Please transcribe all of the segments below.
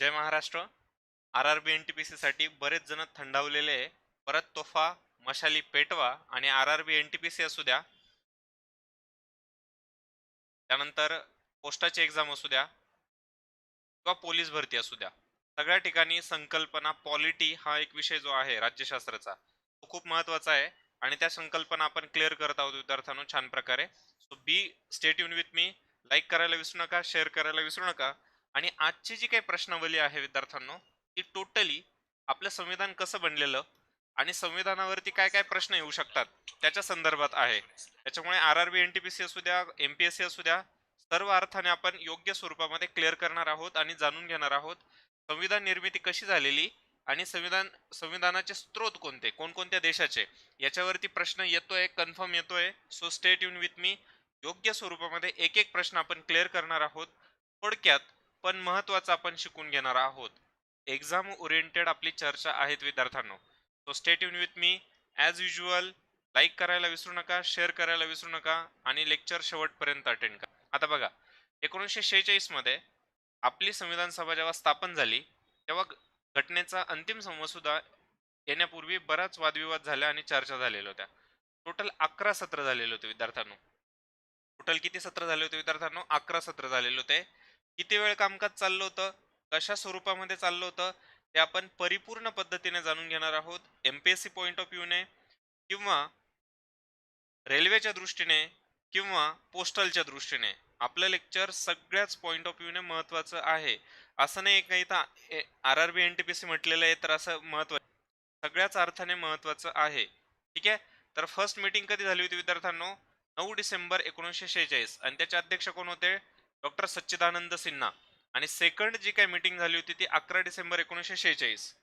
जय Maharashtra. R R B N T P साठी बरेच जण थंडावलेले परत तोफा मशाली पेटवा आणि R R B N T P C असू द्या. त्यानंतर पोस्टाची एक्झाम असू द्या किंवा पोलीस भरती असू द्या. सगळ्या ठिकाणी संकल्पना पॉलिटी हा एक विषय जो आहे राज्यशास्त्राचा तो खूप महत्त्वाचा आहे. आणि त्या संकल्पना आपण क्लिअर करत आहोत विद्यार्थ्यांनो छान प्रकारे. सो बी स्टेट युन विथ मी लाईक करायला विसरू नका शेअर करायला विसरू नका. आणि आजची जी काही प्रश्नावली आहे विद्यार्थ्यांनो ती टोटली आपलं संविधान कसं बनलेलं आणि संविधानावरती काय काय प्रश्न येऊ शकतात त्याच्या संदर्भात आहे. त्याच्यामुळे R R B N T P C असू द्या एम पी एस सी असू द्या सर्व अर्थाने आपण योग्य स्वरूपामध्ये क्लिअर करणार आहोत आणि जाणून घेणार आहोत संविधान निर्मिती कशी झालेली आणि संविधान संविधानाचे स्रोत कोणते कोणकोणत्या देशाचे याच्यावरती प्रश्न येतोय कन्फर्म येतोय. सो स्टेट युन विथ मी योग्य स्वरूपामध्ये एक एक प्रश्न आपण क्लिअर करणार आहोत. थोडक्यात पण महत्वाचं आपण शिकून घेणार आहोत. एक्झाम ओरिएंटेड आपली चर्चा आहेत विद्यार्थ्यांनो. So stay युन with me as usual like करायला विसरू नका शेअर करायला विसरू नका आणि लेक्चर शेवटपर्यंत अटेंड करा. आता बघा एकोणीसशे शेहेचाळीसमध्ये आपली संविधान सभा जेव्हा स्थापन झाली तेव्हा घटनेचा अंतिम संवाद येण्यापूर्वी बराच वादविवाद झाल्या आणि चर्चा झालेल्या होत्या. टोटल अकरा सत्र झालेले होते विद्यार्थ्यांनो. टोटल किती सत्र झाले होते विद्यार्थ्यांनो? अकरा सत्र झालेले होते. किती वेळ कामकाज चाललं होतं? कशा स्वरूपामध्ये चाललं होतं? ते आपण परिपूर्ण पद्धतीने जाणून घेणार आहोत. M P A C point of व्ह्यूने किंवा रेल्वेच्या दृष्टीने किंवा पोस्टलच्या दृष्टीने. आपलं लेक्चर सगळ्याच पॉईंट ऑफ व्ह्यूने महत्त्वाचं आहे. असं नाही काही तर R R B N T P C म्हटलेलं आहे तर असं महत्त्व सगळ्याच अर्थाने महत्त्वाचं आहे. ठीक आहे? तर फर्स्ट मीटिंग कधी झाली होती विद्यार्थ्यांनो? नऊ डिसेंबर एकोणीसशे शेहेचाळीस. आणि त्याचे अध्यक्ष कोण होते? डॉक्टर सच्चिदानंद सिन्हा. आणि सेकंड जी काही मीटिंग झाली होती ती अकरा डिसेंबर एकोणीसशे शेहेचाळीस.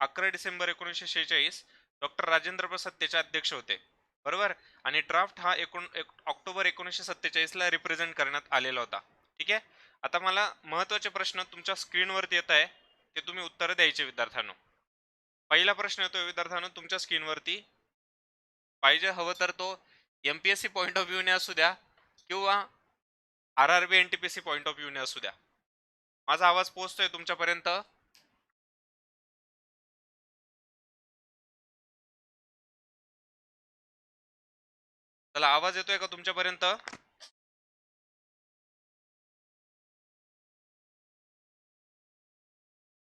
अकरा डिसेंबर एकोणीसशे शेहेचाळीस डॉक्टर राजेंद्र प्रसाद त्याचे अध्यक्ष होते. बरोबर? आणि ड्राफ्ट हा एकोण एक- ऑक्टोबर एकोणीसशे सत्तेचाळीसला रिप्रेझेंट करण्यात आलेला होता. ठीक आहे? आता मला महत्त्वाचे प्रश्न तुमच्या स्क्रीनवरती येत आहे. ते तुम्ही उत्तरं द्यायचे विद्यार्थ्यांनो. पहिला प्रश्न येतो विद्यार्थ्यांनो तुमच्या स्क्रीनवरती पाहिजे हवं तर तो M P S C point of व्ह्यूने असू द्या किंवा R R B N T P C point of व्ह्यूने असू द्या. माझा आवाज पोहोचतोय तुमच्यापर्यंत? चला आवाज येतोय का तुमच्यापर्यंत?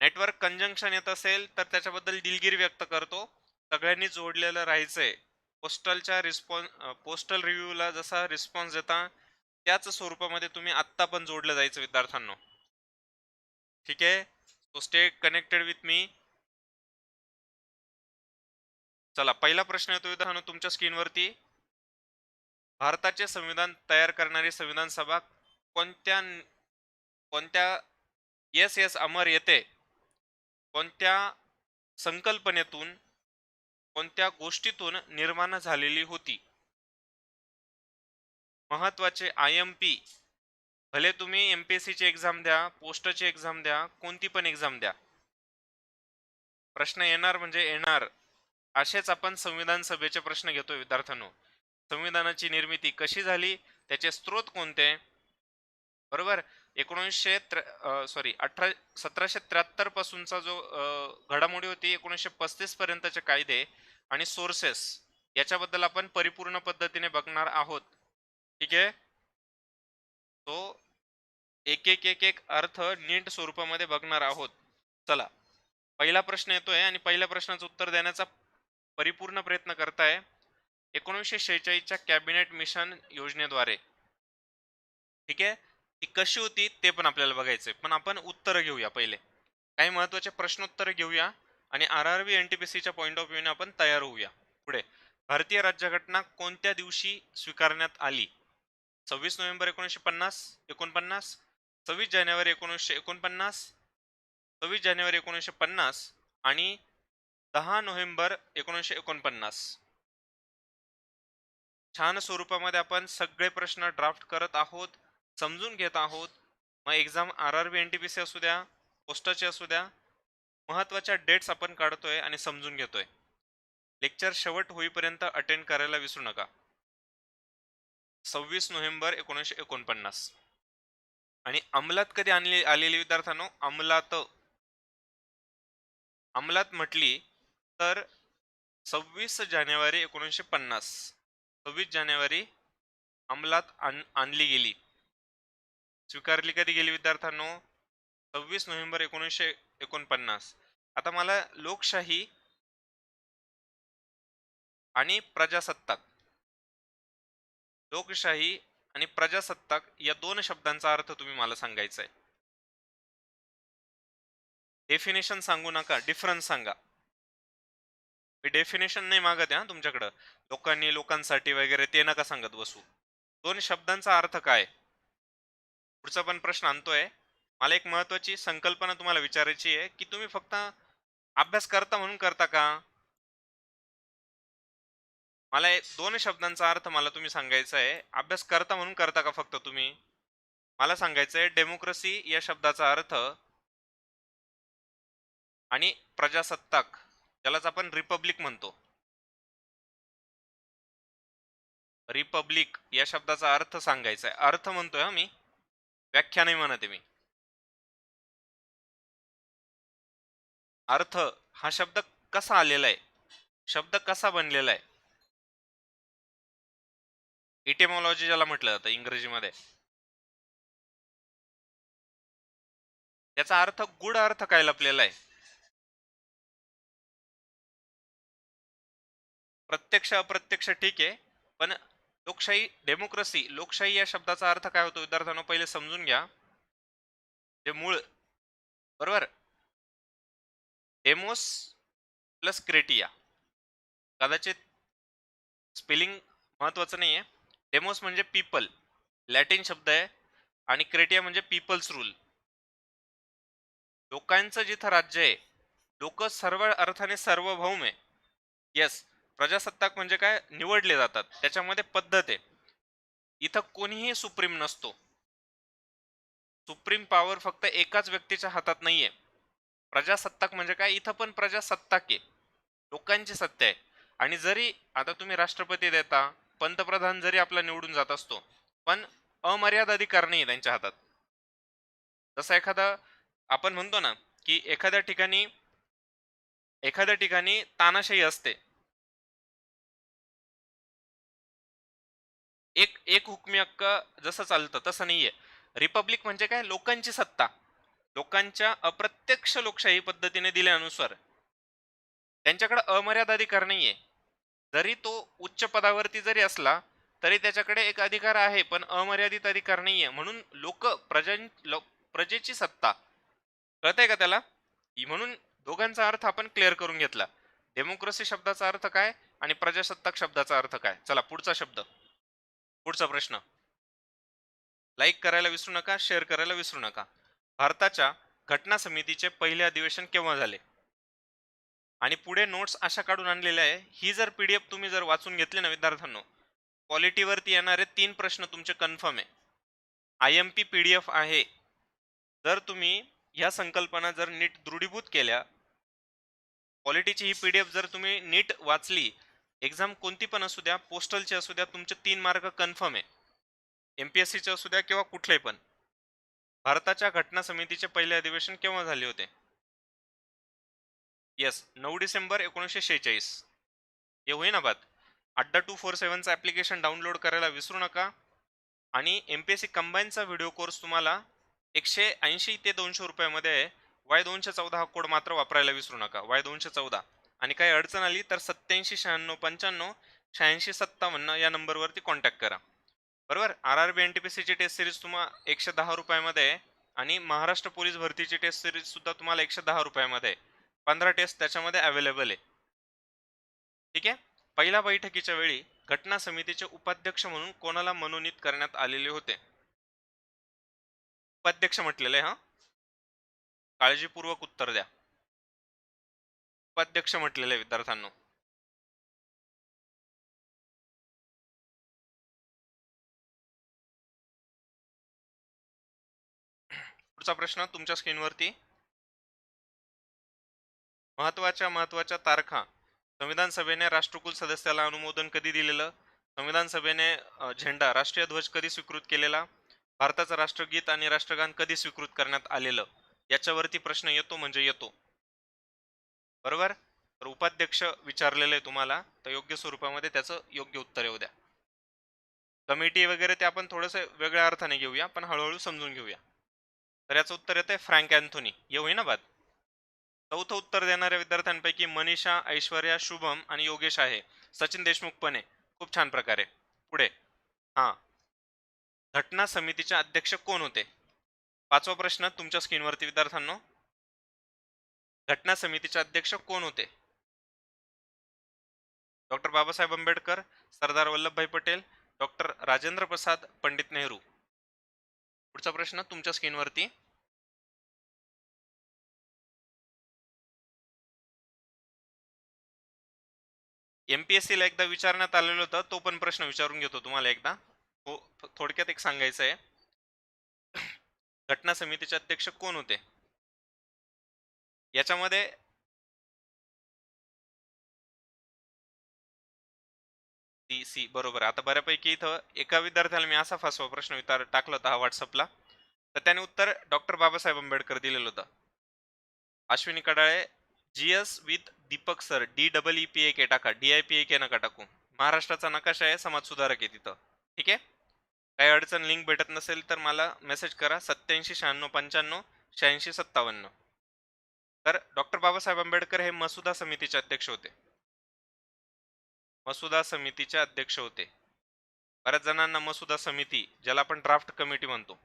नेटवर्क कंजंक्शन येत असेल तर त्याच्याबद्दल दिलगिरी व्यक्त करतो. सगळ्यांनी जोडलेलं राहायचंय. पोस्टलच्या रिस्पॉन्स पोस्टल रिव्ह्यूला जसा रिस्पॉन्स देता त्याच स्वरूपामध्ये तुम्ही आत्ता पण जोडलं जायचं विद्यार्थ्यांना. ठीक? आहे so stay connected with me चला पहिला प्रश्न येतो विद्यार्थ्यांनो तुमच्या स्क्रीनवरती. भारताचे संविधान तयार करणारी संविधान सभा कोणत्या कोणत्या येस येस अमर येते कोणत्या संकल्पनेतून कोणत्या गोष्टीतून निर्माण झालेली होती? महत्त्वाचे आय एम पी भले तुम्ही एम पी एस सीची एक्झाम द्या पोस्टची एक्झाम द्या कोणती पण एक्झाम द्या. प्रश्न येणार म्हणजे येणार. असेच आपण संविधान सभेचे प्रश्न घेतो विद्यार्थ्यांनो. संविधानाची निर्मिती कशी झाली त्याचे स्रोत कोणते? बरोबर? एकोणीसशे सॉरी अठरा सतराशे त्र्याहत्तर पासूनचा जो घडामोडी होती एकोणीसशे पस्तीस पर्यंतचे कायदे आणि सोर्सेस याच्याबद्दल आपण परिपूर्ण पद्धतीने बघणार आहोत. ठीक आहे? तो एक एक एक एक अर्थ नीट स्वरूपामध्ये बघणार आहोत. चला. पहिला प्रश्न येतोय आणि पहिल्या प्रश्नाचं उत्तर देण्याचा परिपूर्ण प्रयत्न करताय. एकोणीसशे शेहेचाळीसच्या कॅबिनेट मिशन योजनेद्वारे. ठीक आहे? ती कशी होती ते पण आपल्याला बघायचंय. पण आपण उत्तर घेऊया पहिले. काही महत्त्वाचे प्रश्नोत्तर घेऊया आणि R R B N T P सीच्या पॉईंट ऑफ व्ह्यूने आपण तयार होऊया. पुढे. भारतीय राज्यघटना कोणत्या दिवशी स्वीकारण्यात आली? सव्वीस नोव्हेंबर एकोणीसशे पन्नास एकोणपन्नास. सव्वीस जानेवारी एकोणीसशे एकोणपन्नास सव्वीस जानेवारी एकोणीसशे पन्नास आणि दहा नोव्हेंबर एकोणीसशे एकोणपन्नास. छान स्वरूपामध्ये आपण सगळे प्रश्न ड्राफ्ट करत आहोत समजून घेत आहोत. मग exam R R B N T P C असू द्या पोस्टाची असू द्या महत्त्वाच्या डेट्स आपण काढतोय आणि समजून घेतोय. लेक्चर शेवट होईपर्यंत अटेंड करायला विसरू नका. सव्वीस नोव्हेंबर एकोणीसशे एकोणपन्नास. आणि अंमलात कधी आणली आलेली विद्यार्थ्यांनो अंमलात अंमलात म्हटली तर सव्वीस जानेवारी एकोणीसशे पन्नास. सव्वीस जानेवारी अंमलात आण आणली गेली. स्वीकारली कधी गेली विद्यार्थ्यांनो? सव्वीस नोव्हेंबर एकोणीसशे एकोणपन्नास. आता मला लोकशाही आणि प्रजासत्ताक लोकशाही आणि प्रजासत्ताक या दोन शब्दांचा अर्थ तुम्ही मला सांगायचा आहे. डेफिनेशन सांगू नका डिफरन्स सांगा. मी डेफिनेशन नाही मागत आहे तुमच्याकडं. लोकांनी लोकांसाठी वगैरे ते नका सांगत बसू. दोन शब्दांचा अर्थ काय? पुढचा पण प्रश्न आणतोय. मला एक महत्वाची संकल्पना तुम्हाला विचारायची आहे की तुम्ही फक्त अभ्यास करता म्हणून करता का? मला दोन शब्दांचा अर्थ मला तुम्ही सांगायचा आहे. अभ्यास करता म्हणून करता का फक्त तुम्ही? मला सांगायचं आहे डेमोक्रेसी या शब्दाचा अर्थ आणि प्रजासत्ताक ज्यालाच आपण रिपब्लिक म्हणतो. रिपब्लिक या शब्दाचा अर्थ सांगायचा आहे. अर्थ म्हणतोय हा मी. व्याख्या नाही म्हणत मी. अर्थ हा शब्द कसा आलेला आहे? शब्द कसा बनलेला आहे? इटेमॉलॉजी ज्याला म्हटलं जातं इंग्रजीमध्ये. त्याचा अर्थ गुड अर्थ काय लपलेला आहे? प्रत्यक्ष अप्रत्यक्ष ठीक आहे पण लोकशाही डेमोक्रेसी लोकशाही या शब्दाचा अर्थ काय होतो? विद्यार्थ्यांना पहिले समजून घ्या. जे मूळ बरोबर? डेमोस प्लस क्रेटिया. कदाचित स्पेलिंग महत्वाचं नाही आहे डेमोस म्हणजे पीपल. लॅटिन शब्द आहे आणि क्रेटिया म्हणजे पीपल्स रूल. लोकांचं जिथं राज्य आहे लोक सर्व अर्थाने सार्वभौम आहे. येस प्रजासत्ताक म्हणजे काय? निवडले जातात. त्याच्यामध्ये पद्धत आहे. इथं कोणीही सुप्रीम नसतो. सुप्रीम पॉवर फक्त एकाच व्यक्तीच्या हातात नाहीये. प्रजासत्ताक म्हणजे काय? इथं पण प्रजासत्ताक आहे. लोकांची सत्ता आहे. आणि जरी आता तुम्ही राष्ट्रपती देता पंतप्रधान जरी आपला निवडून जात असतो पण अमर्याद अधिकार नाही त्यांच्या हातात. जसं एखादा आपण म्हणतो ना की एखाद्या ठिकाणी एखाद्या ठिकाणी तानाशाही असते. एक एक हुकमी हक्क जसं चालतं तसं नाहीये. रिपब्लिक म्हणजे काय? लोकांची सत्ता. लोकांच्या अप्रत्यक्ष लोकशाही पद्धतीने दिल्यानुसार. त्यांच्याकडे अमर्याद अधिकार नाहीये जरी तो उच्च पदावरती जरी असला तरी त्याच्याकडे एक अधिकार आहे पण अमर्यादित अधिकार नाहीये. म्हणून लोक प्रजन लो- प्रजेची सत्ता. कळतंय का त्याला? म्हणून दोघांचा अर्थ आपण क्लिअर करून घेतला. डेमोक्रेसी शब्दाचा अर्थ काय आणि प्रजासत्ताक शब्दाचा अर्थ काय? चला पुढचा शब्द. पुढचा प्रश्न. लाईक करायला विसरू नका शेअर करायला विसरू नका. भारताच्या घटना समितीचे पहिले अधिवेशन केव्हा झाले? आणि पुढे नोट्स अशा काढून आणलेल्या आहे. ही जर पी डी एफ तुम्ही जर वाचून घेतली ना विद्यार्थ्यांनो क्वालिटीवरती येणारे तीन प्रश्न तुमचे कन्फर्म आहे. I M P P D F आहे. जर तुम्ही ह्या संकल्पना जर नीट दृढीभूत केल्या क्वालिटीची ही पी डी एफ जर तुम्ही नीट वाचली एक्झाम कोणती पण असू द्या पोस्टलची असू द्या तुमचे तीन मार्क कन्फर्म आहे. एम पी एस सीचे असू द्या किंवा कुठले पण. भारताच्या घटना समितीचे पहिले अधिवेशन केव्हा झाले होते? येस नऊ डिसेंबर एकोणीसशे शेहेचाळीस. हे होईना बात अड्डा टू फोर सेवनचं ॲप्लिकेशन डाउनलोड करायला विसरू नका. आणि एम पी एस सी कंबाईनचा व्हिडिओ कोर्स तुम्हाला एकशे ऐंशी ते दोनशे रुपयामध्ये आहे वाय दोनशे चौदा हा कोड मात्र वापरायला विसरू नका. वाय दोनशे चौदा. आणि काही अडचण आली तर सत्याऐंशी शहाण्णव पंच्याण्णव शहाऐंशी सत्तावन्न या नंबरवरती कॉन्टॅक्ट करा. बरोबर? R R B N T P सीची टेस्ट सिरीज तुम्हाला एकशे दहा रुपयामध्ये आहे आणि महाराष्ट्र पोलीस भरतीची टेस्ट सिरीजसुद्धा तुम्हाला एकशे दहा रुपयामध्ये. आहे पंधरा टेस्ट त्याच्यामध्ये अवेलेबल आहे. ठीक आहे? पहिल्या बैठकीच्या वेळी घटना समितीचे उपाध्यक्ष म्हणून कोणाला मनोनीत करण्यात आलेले होते? उपाध्यक्ष म्हटलेले हा? काळजीपूर्वक उत्तर द्या. उपाध्यक्ष म्हटलेले विद्यार्थ्यांना. पुढचा प्रश्न तुमच्या स्क्रीनवरती महत्त्वाच्या महत्त्वाच्या तारखा. संविधान सभेने राष्ट्रकुल सदस्याला अनुमोदन कधी दिलेलं? संविधान सभेने झेंडा राष्ट्रीय ध्वज कधी स्वीकृत केलेला? भारताचं राष्ट्रगीत आणि राष्ट्रगान कधी स्वीकृत करण्यात आलेलं? याच्यावरती प्रश्न येतो म्हणजे येतो. बरोबर? तर उपाध्यक्ष विचारलेलं आहे तुम्हाला तर योग्य स्वरूपामध्ये त्याचं योग्य उत्तर येऊ द्या. कमिटी वगैरे ते आपण थोडंसं वेगळ्या अर्थाने घेऊया पण हळूहळू समजून घेऊया. तर याचं उत्तर येतंय फ्रँक अँथोनी. येऊ ना बात चौथं उत्तर देणाऱ्या विद्यार्थ्यांपैकी मनीषा ऐश्वर्या शुभम आणि योगेश आहे. सचिन देशमुख पण आहे. खूप छान प्रकारे. पुढे. हा. घटना समितीचे अध्यक्ष कोण होते? पाचवा प्रश्न तुमच्या स्क्रीनवरती विद्यार्थ्यांनो. घटना समितीचे अध्यक्ष कोण होते? Doctor Babasaheb Ambedkar Sardar Vallabhbhai Patel doctor Rajendra Prasad Pandit Nehru. पुढचा प्रश्न तुमच्या स्क्रीनवरती. एमपीएससी ला एकदा विचारण्यात आलेलं होतं तो पण प्रश्न विचारून घेतो तुम्हाला एकदा. हो थोडक्यात एक सांगायचं आहे घटना समितीचे अध्यक्ष कोण होते? याच्यामध्ये सी सी बरोबर. आता बऱ्यापैकी इथं एका विद्यार्थ्याला मी असा फसवा प्रश्न विचार टाकला होता हा व्हॉट्सअपला तर त्याने उत्तर डॉक्टर बाबासाहेब आंबेडकर दिलेलं होतं. Ashwini Kadale GS with Deepak sir D double E P A K टाका D I P A K नका टाकू. महाराष्ट्राचा नकाशा आहे समाज सुधारक आहे तिथं. ठीक आहे? काही अडचण लिंक भेटत नसेल तर मला मेसेज करा सत्याऐंशी शहाण्णव पंच्याण्णव शहाऐंशी सत्तावन्न. तर डॉक्टर बाबासाहेब आंबेडकर हे मसुदा समितीचे अध्यक्ष होते. मसुदा समितीचे अध्यक्ष होते. बऱ्याच जणांना मसुदा समिती ज्याला आपण ड्राफ्ट कमिटी म्हणतो.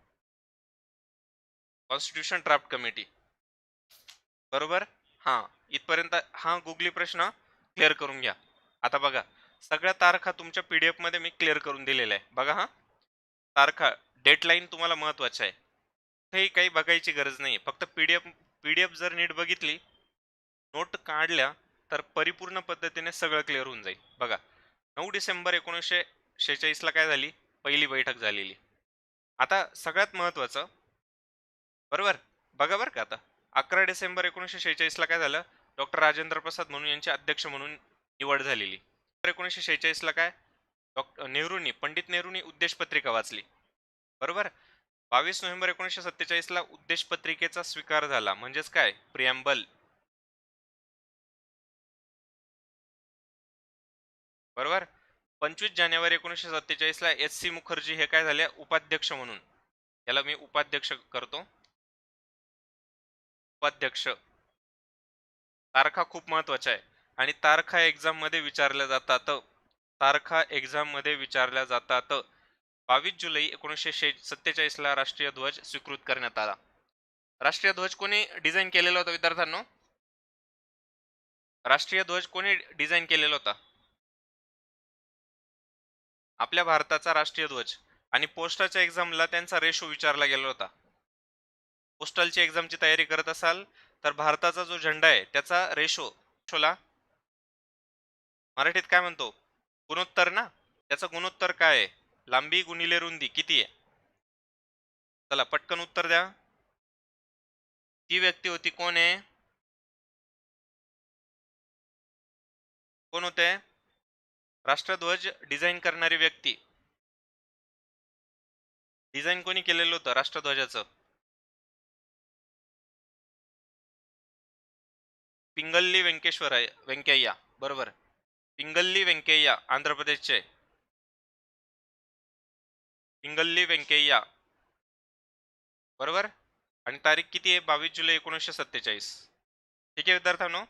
कॉन्स्टिट्यूशन ड्राफ्ट कमिटी बरोबर? हा इथपर्यंत हा गुगली प्रश्न क्लिअर करून घ्या. आता बघा सगळ्या तारखा तुमच्या पी डी एफमध्ये मी क्लिअर करून दिलेल्या आहे बघा हा तारखा डेडलाईन तुम्हाला महत्त्वाचं आहे. कुठेही काही बघायची गरज नाही फक्त P D F P D F जर नीट बघितली नोट काढल्या तर परिपूर्ण पद्धतीने सगळं क्लिअर होऊन जाईल. बघा नऊ डिसेंबर एकोणीसशे शेहेचाळीसला काय झाली? पहिली बैठक झालेली. आता सगळ्यात महत्त्वाचं बरोबर? बघा बरं का आता. अकरा डिसेंबर एकोणीसशे शेहेचाळीसला काय झालं? डॉक्टर राजेंद्र प्रसाद म्हणून यांचे अध्यक्ष म्हणून निवड झालेली. एकोणीसशे शेहेचाळीसला काय? डॉक्टर नेहरूंनी पंडित नेहरूंनी उद्देशपत्रिका वाचली. बरोबर? बावीस नोव्हेंबर एकोणीसशे सत्तेचाळीसला उद्देशपत्रिकेचा स्वीकार झाला. म्हणजेच काय? प्रियांबल. बरोबर? पंचवीस जानेवारी एकोणीसशे सत्तेचाळीसला एस सी मुखर्जी हे काय झाले? उपाध्यक्ष म्हणून. याला मी उपाध्यक्ष करतो. उपाध्यक्ष. तारखा खूप महत्त्वाच्या आहे. आणि तारखा एक्झाममध्ये विचारल्या जातात. तारखा एक्झाममध्ये विचारल्या जातात. बावीस जुलै एकोणीसशे शे सत्तेचाळीसला राष्ट्रीय ध्वज स्वीकृत करण्यात आला. राष्ट्रीय ध्वज कोणी डिझाईन केलेला होता विद्यार्थ्यांनो? राष्ट्रीय ध्वज कोणी डिझाईन केलेला होता? आपल्या भारताचा राष्ट्रीय ध्वज. आणि पोस्टाच्या एक्झामला त्यांचा रेशो विचारला गेला होता. पोस्टलची एक्झामची तयारी करत असाल तर भारताचा जो झेंडा आहे त्याचा रेशो शोला. मराठीत काय म्हणतो? गुणोत्तर ना? त्याचं गुणोत्तर काय आहे? लांबी गुणिले रुंदी किती आहे? चला पटकन उत्तर द्या. ती व्यक्ती होती कोण आहे? कोण होते? राष्ट्रध्वज डिझाईन करणारी व्यक्ती. डिझाईन कोणी केलेलं होतं? राष्ट्रध्वजाचं. पिंगल्ली व्यंकेश्वर आहे व्यंकय्या बरोबर पिंगल्ली व्यंकय्या आंध्र प्रदेशचे. पिंगल्ली व्यंकय्या. बरोबर? आणि तारीख किती आहे? बावीस जुलै एकोणीसशे सत्तेचाळीस. ठीक आहे विद्यार्थ्यांनो?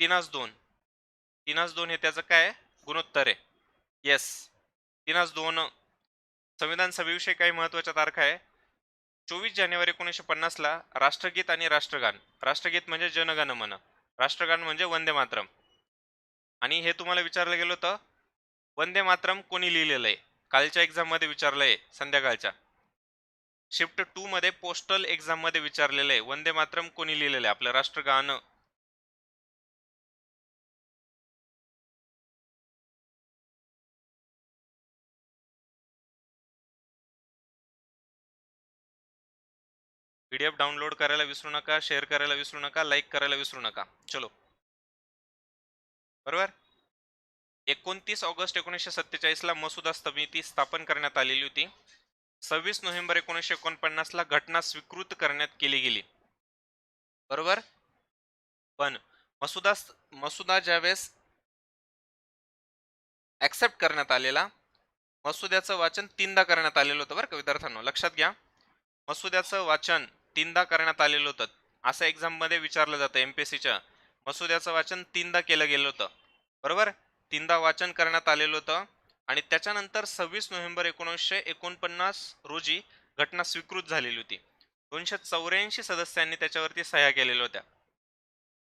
तीनास दोन. तीनास दोन हे त्याचं काय गुणोत्तर आहे. येस तीनास दोन. संविधान सभेविषयी काही महत्त्वाच्या तारखा आहे. चोवीस जानेवारी एकोणीसशे पन्नासला राष्ट्रगीत आणि राष्ट्रगान. राष्ट्रगीत म्हणजे जनगण मन. राष्ट्रगान म्हणजे वंदे मातरम. आणि हे तुम्हाला विचारलं गेलं होतं वंदे मातरम कोणी लिहिलेलं आहे कालच्या एक्झाममध्ये विचारलंय संध्याकाळच्या. शिफ्ट टू मध्ये पोस्टल एक्झाममध्ये विचारलेलं आहे वंदे मातरम कोणी लिहिलेलं आहे आपलं राष्ट्रगान पीडीएफ डाउनलोड करायला विसरू नका शेअर करायला विसरू नका लाईक करायला विसरू नका. चलो. बरोबर? एकोणतीस ऑगस्ट एकोणीसशे सत्तेचाळीस ला मसुदा समिती स्थापन करण्यात आलेली होती. सव्वीस नोव्हेंबर एकोणीसशे एकोणपन्नास ला घटना स्वीकृत करण्यात केली गेली. बरोबर? पण मसुदा मसुदा ज्यावेळेस ऍक्सेप्ट करण्यात आलेला मसुद्याचं वाचन तीनदा करण्यात आलेलं होतं बरं का विद्यार्थ्यांना. लक्षात घ्या. मसुद्याचं वाचन तीनदा करण्यात आलेलं होतं. असं एक्झाममध्ये विचारलं जातं एम पी एस सीच्या मसुद्याचं वाचन तीनदा केलं गेलं होतं. बरोबर? तीनदा वाचन करण्यात आलेलं होतं. आणि त्याच्यानंतर सव्वीस नोव्हेंबर एकोणीसशे एकोणपन्नास रोजी घटना स्वीकृत झालेली होती. दोनशे चौऱ्याऐंशी सदस्यांनी त्याच्यावरती सह्या केलेल्या होत्या.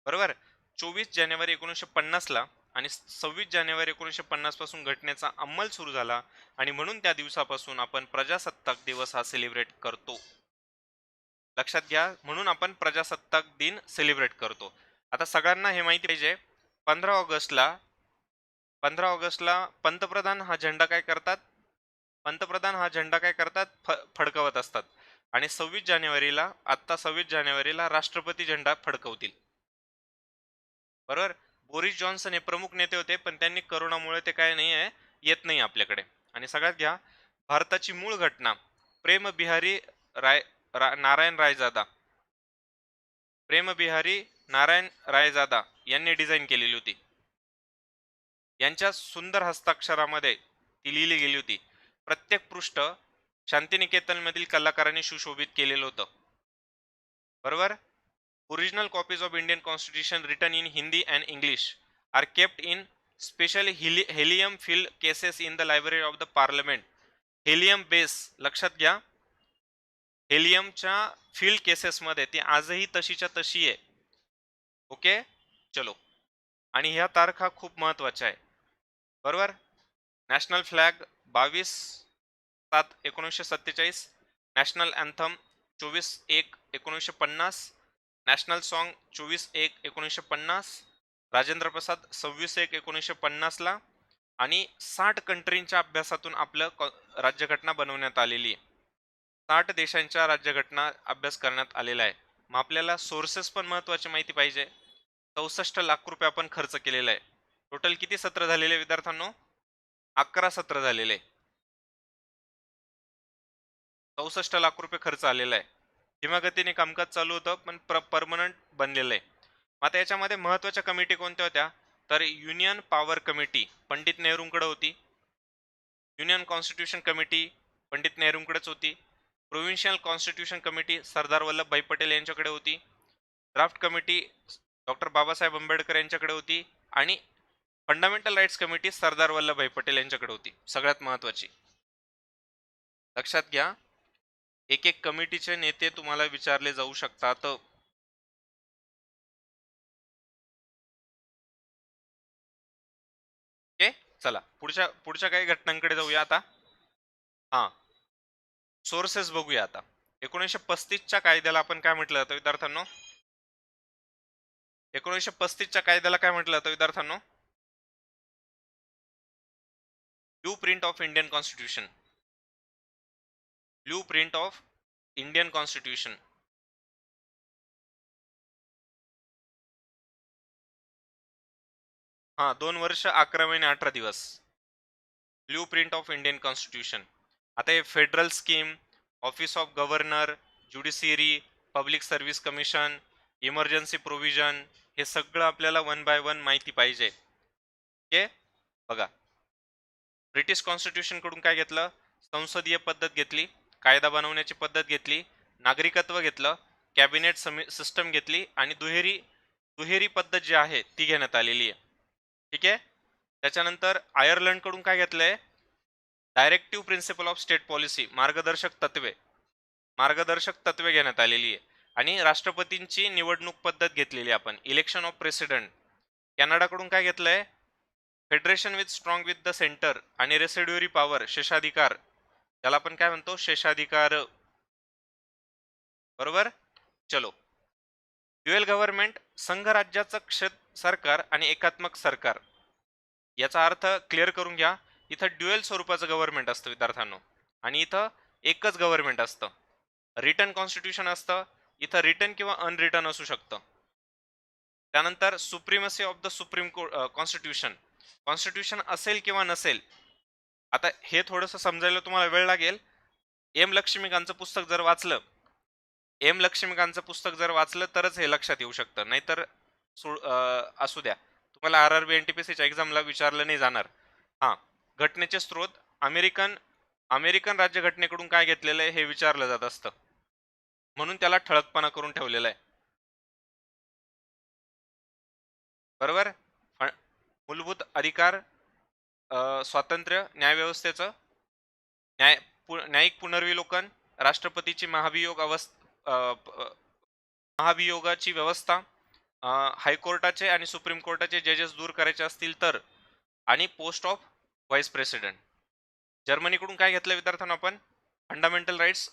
बरोबर? चोवीस जानेवारी एकोणीसशे पन्नासला आणि सव्वीस जानेवारी एकोणीसशे पन्नासपासून घटनेचा अंमल सुरू झाला. आणि म्हणून त्या दिवसापासून आपण प्रजासत्ताक दिवस हा सेलिब्रेट करतो. लक्षात घ्या म्हणून आपण प्रजासत्ताक दिन सेलिब्रेट करतो. आता सगळ्यांना हे माहिती पाहिजे पंधरा ऑगस्टला पंधरा ऑगस्टला पंतप्रधान हा झेंडा काय करतात? पंतप्रधान हा झेंडा काय करतात? फ फडकवत असतात. आणि सव्वीस जानेवारीला आत्ता सव्वीस जानेवारीला राष्ट्रपती झेंडा फडकवतील. बरोबर? बोरिस जॉन्सन हे प्रमुख नेते होते पण त्यांनी करोनामुळे ते काय नाही आहे येत नाही आपल्याकडे. आणि सगळ्यात घ्या भारताची मूळ घटना प्रेम बिहारी राय रा, नारायण रायजादा. प्रेमबिहारी नारायण रायजादा यांनी डिझाईन केलेली होती. यांच्या सुंदर हस्ताक्षरामध्ये ती लिहिली गेली होती. प्रत्येक पृष्ठ शांतिनिकेतनमधील कलाकारांनी सुशोभित केलेलं होतं. बरोबर? Original copies of Indian constitution written in Hindi and English are kept in special हिली helium filled cases in the library of the parliament helium base लक्षात घ्या. हेलियमच्या फील्ड केसेसमध्ये ती आजही तशीच्या तशी आहे. ओके चलो. आणि ह्या तारखा खूप महत्त्वाच्या आहे. बरोबर? नॅशनल फ्लॅग बावीस सात एकोणीसशे सत्तेचाळीस नॅशनल अँथम चोवीस एक एकोणीसशे पन्नास नॅशनल सॉन्ग चोवीस एक एकोणीसशे पन्नास राजेंद्र प्रसाद सव्वीस एक एकोणीसशे पन्नासला आणि साठ कंट्रींच्या अभ्यासातून आपलं क राज्यघटना बनवण्यात आलेली आहे. साठ देशांच्या राज्यघटना अभ्यास करण्यात आलेला आहे. मग आपल्याला सोर्सेस पण महत्त्वाची माहिती पाहिजे. चौसष्ट लाख रुपये आपण खर्च केलेला आहे. टोटल किती सत्र झालेले विद्यार्थ्यांनो? अकरा सत्र झालेले चौसष्ट लाख रुपये खर्च आलेला आहे. हिमागतीने कामकाज चालू होतं पण प्र परमनंट बनलेलं आहे. मग आता याच्यामध्ये महत्त्वाच्या कमिटी कोणत्या होत्या? तर युनियन पॉवर कमिटी पंडित नेहरूंकडे होती. युनियन कॉन्स्टिट्यूशन कमिटी पंडित नेहरूंकडेच होती. Provincial constitution committee Sardar Vallabhbhai Patel यांच्याकडे होती. Draft committee doctor Babasaheb Ambedkar यांच्याकडे होती आणि fundamental rights committee Sardar Vallabhbhai Patel यांच्याकडे होती. सगळ्यात महत्वाची. लक्षात घ्या एक एक कमिटीचे नेते तुम्हाला विचारले जाऊ शकतात. ओके? चला पुढच्या पुढच्या काही घटनांकडे जाऊया आता. हा. सोर्सेस बघूया आता. एकोणीसशे पस्तीसच्या कायद्याला आपण काय म्हटलं जातं विद्यार्थ्यांनो? एकोणीसशे पस्तीसच्या कायद्याला काय म्हटलं जातं विद्यार्थ्यांनो? Blueprint of Indian constitution blueprint of Indian constitution हा दोन वर्ष अकरा महिने अठरा दिवस. Blueprint of Indian constitution आता हे federal scheme office of governor judiciary public service commission emergency provision हे सगळं आपल्याला वन बाय वन माहिती पाहिजे. ओके बघा. ब्रिटिश कॉन्स्टिट्यूशनकडून काय घेतलं? संसदीय पद्धत घेतली कायदा बनवण्याची पद्धत घेतली नागरिकत्व घेतलं कॅबिनेट सिस्टम घेतली आणि दुहेरी दुहेरी पद्धत जी आहे ती घेण्यात आलेली आहे. ठीक आहे? त्याच्यानंतर आयर्लंडकडून काय घेतलंय? Directive principle of state policy मार्गदर्शक तत्वे मार्गदर्शक तत्वे घेण्यात आलेली आहे. आणि राष्ट्रपतींची निवडणूक पद्धत घेतलेली आहे आपण. इलेक्शन ऑफ प्रेसिडेंट कॅनडाकडून काय घेतलंय? Federation with strong with the centre आणि रेसिड्युअरी पॉवर शेषाधिकार. त्याला आपण काय म्हणतो? शेषाधिकार. बरोबर? चलो. ड्युएल गव्हर्नमेंट संघ राज्याचं क्षेत्र सरकार आणि एकात्मक सरकार. याचा अर्थ क्लिअर करून घ्या. इथं ड्युएल स्वरूपाचं गव्हर्नमेंट असतं विद्यार्थ्यांनो. आणि इथं एकच गव्हर्नमेंट असतं. रिटर्न कॉन्स्टिट्यूशन असतं. इथं रिटर्न किंवा अनरिटर्न असू शकतं. त्यानंतर supremacy of the supreme constitution constitution असेल किंवा नसेल आता हे थोडंसं समजायला तुम्हाला वेळ लागेल. एम लक्ष्मीकांचं पुस्तक जर वाचलं एम लक्ष्मीकांचं पुस्तक जर वाचलं तरच हे लक्षात येऊ शकतं. नाहीतर सोड असू द्या. तुम्हाला R R B N T P सीच्या एक्झामला विचारलं नाही जाणार. हां. घटनेचे स्रोत अमेरिकन अमेरिकन राज्यघटनेकडून काय घेतलेलं आहे हे विचारलं जात असतं. म्हणून त्याला ठळकपणा करून ठेवलेलं आहे. बरोबर? मूलभूत अधिकार स्वातंत्र्य न्यायव्यवस्थेचं न्याय पु- न्यायिक पुनर्विलोकन राष्ट्रपतीची महाभियोग अवस्था महाभियोगाची व्यवस्था हायकोर्टाचे आणि सुप्रीम कोर्टाचे जजेस दूर करायचे असतील तर आणि पोस्ट ऑफ व्हाईस प्रेसिडेंट जर्मनीकडून काय घेतलं विद्यार्थ्यांना आपण? फंडामेंटल राईट्स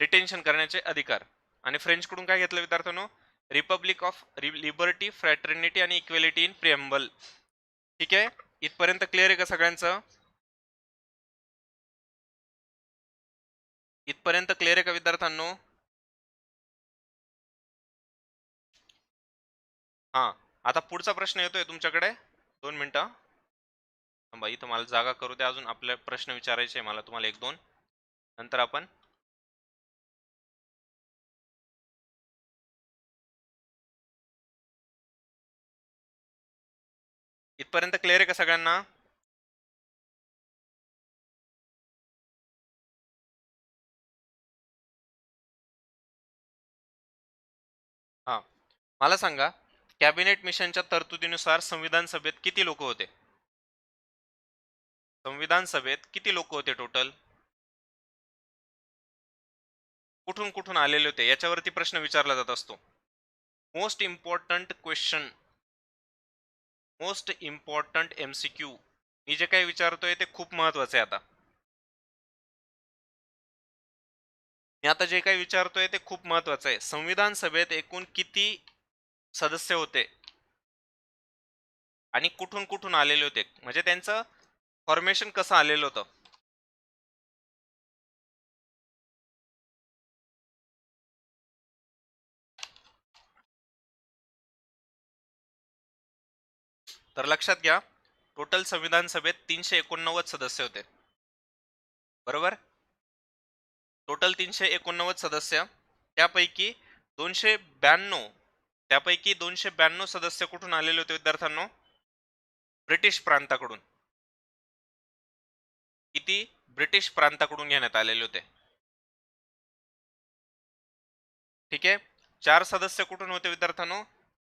रिटेन्शन करण्याचे अधिकार. आणि फ्रेंचकडून काय घेतलं विद्यार्थ्यांनो? रिपब्लिक ऑफ लिबर्टी फ्रॅटर्निटी आणि इक्वेलिटी इन प्रिएम्बल ठीक आहे? इथपर्यंत क्लिअर आहे का सगळ्यांचं? इथपर्यंत क्लिअर आहे का विद्यार्थ्यांनो? हा. आता पुढचा प्रश्न येतोय तुमच्याकडे. दोन मिनटं. थांबा इथं मला जागा करू द्या. अजून आपले प्रश्न विचारायचे आहे मला तुम्हाला एक दोन. नंतर आपण इथपर्यंत क्लिअर आहे का सगळ्यांना? हा. मला सांगा कॅबिनेट मिशनच्या तरतुदीनुसार संविधान सभेत किती लोक होते? संविधान सभेत किती लोक होते टोटल कुठून कुठून आलेले होते? याच्यावरती प्रश्न विचारला जात असतो. Most important question most important MCQ मी जे काही विचारतोय ते खूप महत्त्वाचे आहे आता. मी आता जे काही विचारतोय ते खूप महत्वाचं आहे. संविधान सभेत एकूण किती सदस्य होते? आणि कुठून कुठून आलेले होते? म्हणजे त्यांचं फॉर्मेशन कसं आलेलं होतं? तर लक्षात घ्या टोटल संविधान सभेत तीनशे एकोणनव्वद सदस्य होते. बरोबर? टोटल तीनशे एकोणनव्वद सदस्य त्यापैकी दोनशे ब्याण्णव त्यापैकी दोनशे ब्याण्णव सदस्य कुठून आलेले होते विद्यार्थ्यांनो? ब्रिटिश प्रांताकडून. किती ब्रिटिश प्रांताकडून घेण्यात आलेले होते? ठीक आहे. चार सदस्य कुठून होते विद्यार्थ्यांनो?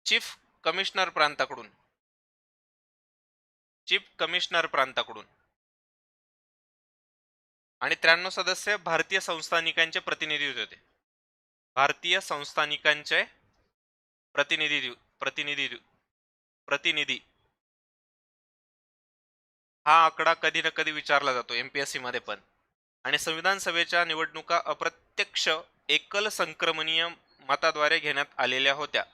चीफ कमिशनर प्रांताकडून. चीफ कमिशनर प्रांताकडून. आणि त्र्याण्णव सदस्य भारतीय संस्थानिकांचे प्रतिनिधी होते भारतीय संस्थानिकांचे प्रतिनिधी प्रतिनिधी प्रतिनिधी. हा आकडा कधी ना कधी विचारला जातो एमपीएससी मध्ये पण. आणि संविधान सभेच्या निवडणुका अप्रत्यक्ष एकल संक्रमणीय मताद्वारे घेण्यात आलेल्या होत्या.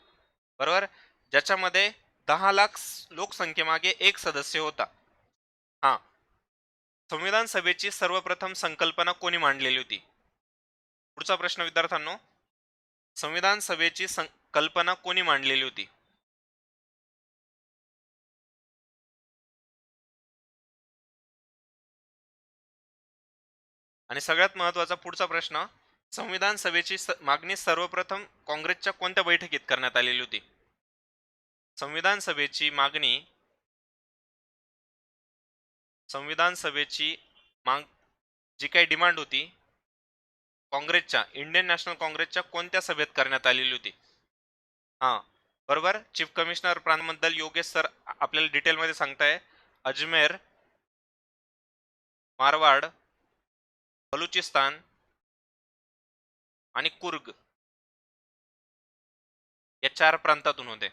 बरोबर? ज्याच्यामध्ये दहा लाख लोकसंख्येमागे एक सदस्य होता. हा. संविधान सभेची सर्वप्रथम संकल्पना कोणी मांडलेली होती? पुढचा प्रश्न विद्यार्थ्यांनो. संविधान सभेची संकल्पना कोणी मांडलेली होती? आणि सगळ्यात महत्त्वाचा पुढचा प्रश्न संविधान सभेची स- मागणी सर्वप्रथम काँग्रेसच्या कोणत्या बैठकीत करण्यात आलेली होती? संविधान सभेची मागणी संविधान सभेची माग जी काही डिमांड होती काँग्रेसच्या इंडियन नॅशनल काँग्रेसच्या कोणत्या सभेत करण्यात आलेली होती? हां बरोबर? चीफ कमिशनर प्रांतबद्दल योगेश सर आपल्याला डिटेलमध्ये सांगताय. अजमेर मारवाड बलुचिस्तान आणि कुर्ग या चार प्रांतातून होते.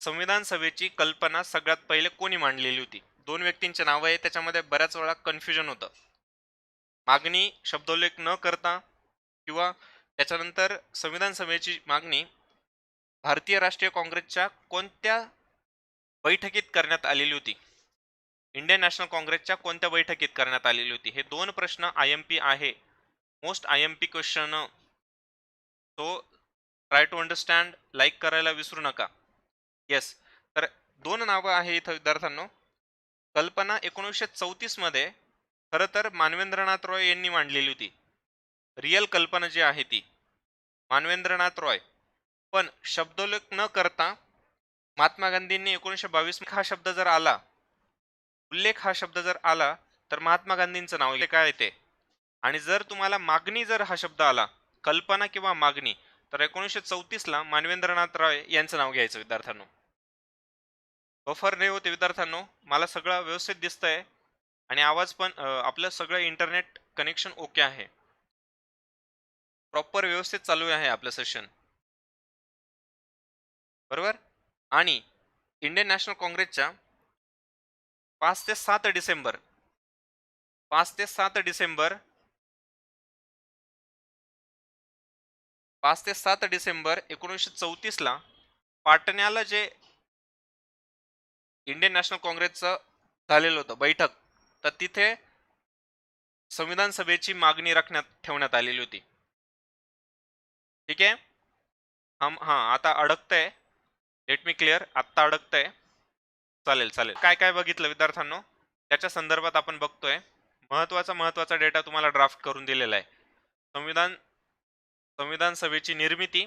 संविधान सभेची कल्पना सगळ्यात पहिले कोणी मांडलेली होती? दोन व्यक्तींचे नावं आहे त्याच्यामध्ये बऱ्याच वेळा कन्फ्युजन होतं. मागणी शब्दोल्लेख न करता किंवा त्याच्यानंतर संविधान सभेची मागणी भारतीय राष्ट्रीय काँग्रेसच्या कोणत्या बैठकीत करण्यात आलेली होती? इंडियन नॅशनल काँग्रेसच्या कोणत्या बैठकीत करण्यात आलेली होती? हे दोन प्रश्न आय एम पी आहे. Most I M P question तो ट्राय टू अंडरस्टँड लाईक करायला विसरू नका. येस तर दोन नावं आहे इथं विद्यार्थ्यांनो. कल्पना एकोणीसशे चौतीसमध्ये खरं तर मानवेंद्रनाथ रॉय यांनी मांडलेली होती. रिअल कल्पना जी आहे ती. मानवेंद्रनाथ रॉय. पण शब्दोल्लेख न करता महात्मा गांधींनी एकोणीसशे बावीस हा शब्द जर आला उल्लेख हा शब्द जर आला तर महात्मा गांधींचं नाव काय येते? आणि जर तुम्हाला मागणी जर हा शब्द आला कल्पना किंवा मागणी तर एकोणीसशे चौतीसला मानवेंद्रनाथ राय यांचं नाव घ्यायचं विद्यार्थ्यांनो. बफर रे होते विद्यार्थ्यांनो. मला सगळं व्यवस्थित दिसतंय. आणि आवाज पण आपलं सगळं इंटरनेट कनेक्शन ओके आहे. प्रॉपर व्यवस्थित चालू आहे आपलं सेशन बरोबर? आणि इंडियन नॅशनल काँग्रेसच्या पाच ते सात डिसेंबर. पाच ते सात डिसेंबर. पाच ते सात डिसेंबर एकोणीसशे चौतीस ला पाटण्याला जे इंडियन नॅशनल काँग्रेसचं झालेलं होतं बैठक तर तिथे संविधान सभेची मागणी राखण्यात ठेवण्यात आलेली होती. ठीक आहे? हम हां आता अडकतंय. लेट मी क्लिअर आत्ता अडकतंय. चालेल चालेल. काय काय बघितलं विद्यार्थ्यांनो? त्याच्या संदर्भात आपण बघतोय. महत्त्वाचा महत्त्वाचा डेटा तुम्हाला ड्राफ्ट करून दिलेला आहे. संविधान संविधान सभेची निर्मिती.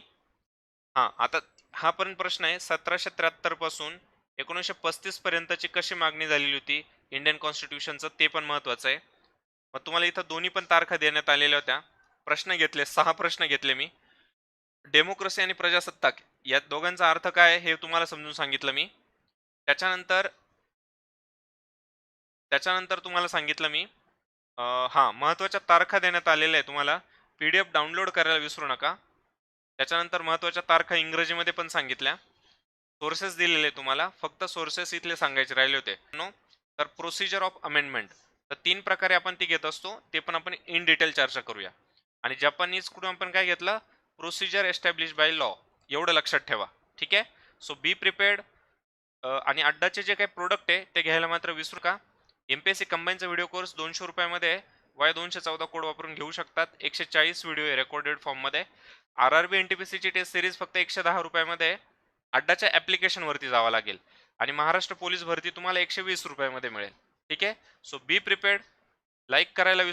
हां आता हा पण प्रश्न आहे. सतराशे त्र्याहत्तरपासून एकोणीसशे पस्तीस पर्यंतची कशी मागणी झालेली होती? इंडियन कॉन्स्टिट्यूशनचं ते पण महत्वाचं आहे. मग तुम्हाला इथं दोन्ही पण तारखा देण्यात आलेल्या होत्या. प्रश्न घेतले सहा प्रश्न घेतले मी. डेमोक्रेसी आणि प्रजासत्ताक या दोघांचा अर्थ काय हे तुम्हाला समजून सांगितलं मी. त्याच्यानंतर त्याच्यानंतर तुम्हाला सांगितलं मी. हां हा तारखा देण्यात आलेल्या आहे तुम्हाला. पी डी एफ डाउनलोड करायला विसरू नका. त्याच्यानंतर महत्त्वाच्या तारखा इंग्रजीमध्ये पण सांगितल्या. सोर्सेस दिलेले तुम्हाला. फक्त सोर्सेस इथले सांगायचे राहिले होते. नो तर प्रोसिजर ऑफ अमेंडमेंट तर तीन प्रकारे आपण ती घेत असतो. ते पण आपण इन डिटेल चर्चा करूया. आणि जपानीज कुठून आपण काय घेतलं? प्रोसिजर एस्टॅब्लिश बाय लॉ एवढं लक्षात ठेवा. ठीक आहे? सो बी प्रिपेअर्ड आणि अड्डाचे जे काही प्रोडक्ट आहे ते घ्यायला मात्र विसरू का एम पी एस सी कंबाईनचा व्हिडिओ कोर्स दोनशे रुपयामध्ये वाय दोनशे चौदा कोड वापरून घेऊ शकतात. एकशे चाळीस व्हिडिओ आहे रेकॉर्डेड फॉर्ममध्ये R R B N T P सीची टेस्ट सिरीज फक्त एकशे दहा रुपयामध्ये अड्डाच्या ॲप्लिकेशनवरती जावं लागेल. आणि महाराष्ट्र पोलीस भरती तुम्हाला एकशे वीस रुपयामध्ये मिळेल. ठीक आहे? सो बी प्रिपेअर्ड लाईक करायला विसरू